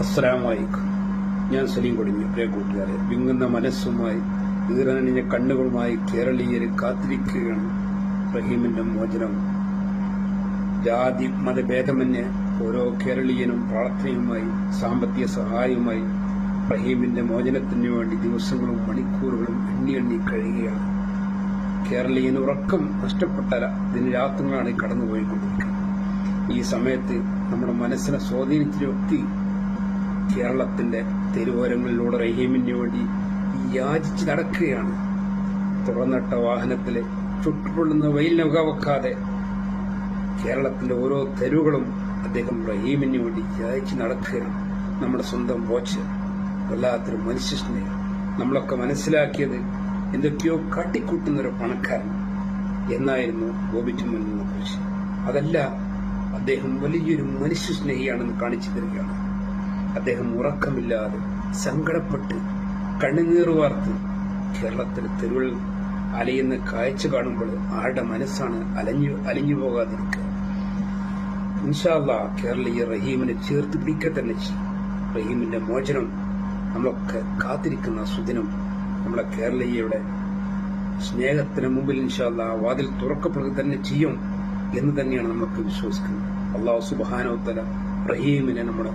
അസ്സലാമലൈക്കും. ഞാൻ സലീം കൊടിഞ്ഞു പ്രിയ കൂട്ടുകാരെ. വിങ്ങുന്ന മനസ്സുമായി ഈറനണിഞ്ഞ കണ്ണുകളുമായി കേരളീയര് കാത്തിരിക്കുകയാണ് റഹീമിന്റെ മോചനം. ജാതി മതഭേദമന്യേ ഓരോ കേരളീയനും പ്രാർത്ഥനയുമായി സാമ്പത്തിക സഹായവുമായി റഹീമിന്റെ മോചനത്തിനു വേണ്ടി ദിവസങ്ങളും മണിക്കൂറുകളും എണ്ണി എണ്ണി കഴിയുകയാണ്. കേരളീയന് ഉറക്കം നഷ്ടപ്പെട്ട ദിനരാത്രങ്ങളാണ് കടന്നുപോയിക്കൊണ്ടിരിക്കുന്നത്. ഈ സമയത്ത് നമ്മുടെ മനസ്സിനെ സ്വാധീനിച്ച വ്യക്തി കേരളത്തിന്റെ തെരുവോരങ്ങളിലൂടെ റഹീമിന് വേണ്ടി യാചിച്ച് നടക്കുകയാണ്. തുറന്നിട്ട വാഹനത്തിലെ ചുട്ടുപൊള്ളുന്ന വെയിൽ വെക്കാതെ കേരളത്തിന്റെ ഓരോ തെരുവുകളും അദ്ദേഹം റഹീമിന് വേണ്ടി യാചിച്ച് നടക്കുകയാണ്. നമ്മുടെ സ്വന്തം വാച്ച് വല്ലാത്തൊരു മനുഷ്യസ്നേഹം നമ്മളൊക്കെ മനസ്സിലാക്കിയത് എന്തൊക്കെയോ കാട്ടിക്കൂട്ടുന്ന ഒരു പണക്കാരൻ. എന്നായിരുന്നു ഗോപിച്ചമ്മനെ കുറിച്ച് അതല്ല അദ്ദേഹം വലിയൊരു മനുഷ്യസ്നേഹിയാണെന്ന് കാണിച്ചു തരികയാണ്. അദ്ദേഹം ഉറക്കമില്ലാതെ സങ്കടപ്പെട്ട് കണ്ണുനീർ വാർത്ത് കേരളത്തിലെ തെരുവിൽ അലയുന്ന കാഴ്ച കാണുമ്പോൾ ആരുടെ മനസ്സാണ് അലഞ്ഞു അലിഞ്ഞു പോകാതിരിക്കുക. കേരളീയ റഹീമിനെ ചേർത്ത് പിടിക്കുക തന്നെ റഹീമിന്റെ മോചനം നമ്മളൊക്കെ കാത്തിരിക്കുന്ന സുദിനം നമ്മളെ കേരളീയയുടെ സ്നേഹത്തിന് മുമ്പിൽ ഇൻഷാല്ല വാതിൽ തുറക്കപ്പെടുക തന്നെ ചെയ്യും എന്ന് തന്നെയാണ് നമുക്ക് വിശ്വസിക്കുന്നത്. അള്ളാഹു സുബാനോത്തല റഹീമിനെ നമ്മുടെ